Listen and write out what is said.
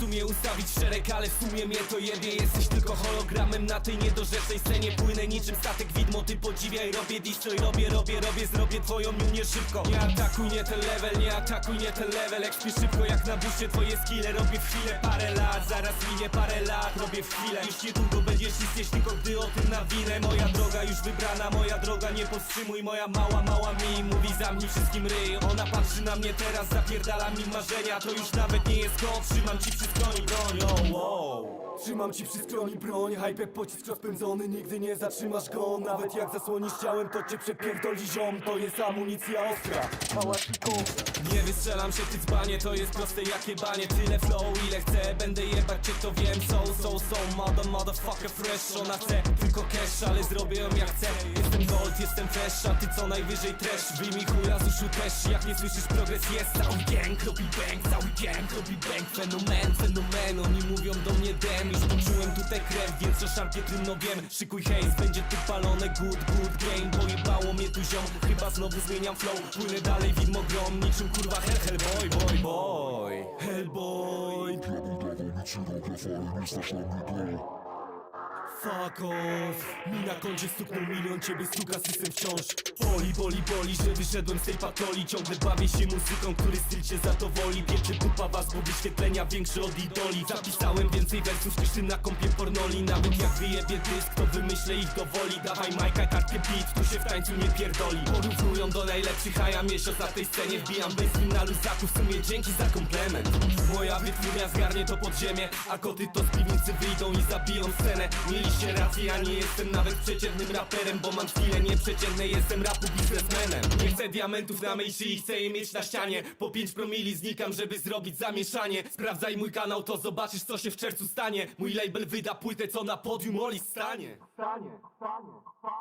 tu mnie ustawić szereg Ale w sumie mnie to jebie. Jesteś tylko hologramem na tej niedorzecznej scenie. Płynę niczym statek widmo, ty podziwiaj Robię i robię, robię, robię Zrobię twoją unię szybko. Nie atakuj nie ten level, nie atakuj nie ten level. Jak śpisz szybko jak na buście twoje skille Robię w chwilę. Parę lat, zaraz minie parę lat Robię w chwilę, już niedługo będziesz istnieć Tylko gdy o tym nawinę Moja droga już wybrana, moja droga nie powstrzymuj. Moja mała, mała mi mówi zamknij wszystkim ryj. Ona patrzy na mnie teraz, zapierdala mi marzenia. To już nawet nie jest go, trzymam ci przy broń oh, wow. Trzymam ci przy skroni broń, hype jak pocisk rozpędzony Nigdy nie zatrzymasz go, nawet jak zasłonisz ciałem To cię przepierdoli ziom, to jest amunicja ostra. Mała Nie wystrzelam się ty dzbanie, to jest proste jak jebanie. Tyle flow ile chcę, będę jebać cię to wiem. So, so, so, mother, motherfucker fresh Ona chce. Tylko cash, ale zrobię ją jak chcę Jestem fresh, a ty co najwyżej trash. Wyjmij chuja z uszu też, jak nie słyszysz progres jest. Cały gang robi bang, cały gang robi bang. Fenomen, fenomen, oni mówią do mnie dem. Już poczułem tutaj krew, więc rozszarpię trudno wiem Szykuj hejs, będzie tu palone good, good game. Pojebało mnie tu ziom, chyba znowu zmieniam flow. Płynę dalej widmo grom, niczym kurwa hell, hell boy, boy, boy Hellboy Fuck off. Mi na koncie stuknął milion, ciebie stuka system wciąż. Boli, boli, boli, że wyszedłem z tej patoli. Ciągle bawię się muzyką, który styl cię zadowoli. Pieczy dupa was, bo wyświetlenia większe od idoli. Zapisałem więcej wersów niż ty na kompie pornoli. Nawet jak wyjebie dysk, to wymyślę ich do woli. Dawaj majka, kartkę beat, tu się w tańcu nie pierdoli. Porównują do najlepszych, a ja miesiąc na tej scenie. Wbijam bez na luzaku, w sumie dzięki za komplement. Moja wytwórnia zgarnie to podziemie A koty to z piwnicy i zabiją scenę. Mieliście rację, ja nie jestem nawet przeciętnym raperem Bo mam chwile nieprzeciętne, jestem rapu biznesmenem. Nie chcę diamentów na mej szyi, chcę je mieć na ścianie. Po 5 promili znikam, żeby zrobić zamieszanie. Sprawdzaj mój kanał, to zobaczysz co się w czerwcu stanie. Mój label wyda płytę, co na podium Oli stanie. Stanie, stanie, stanie.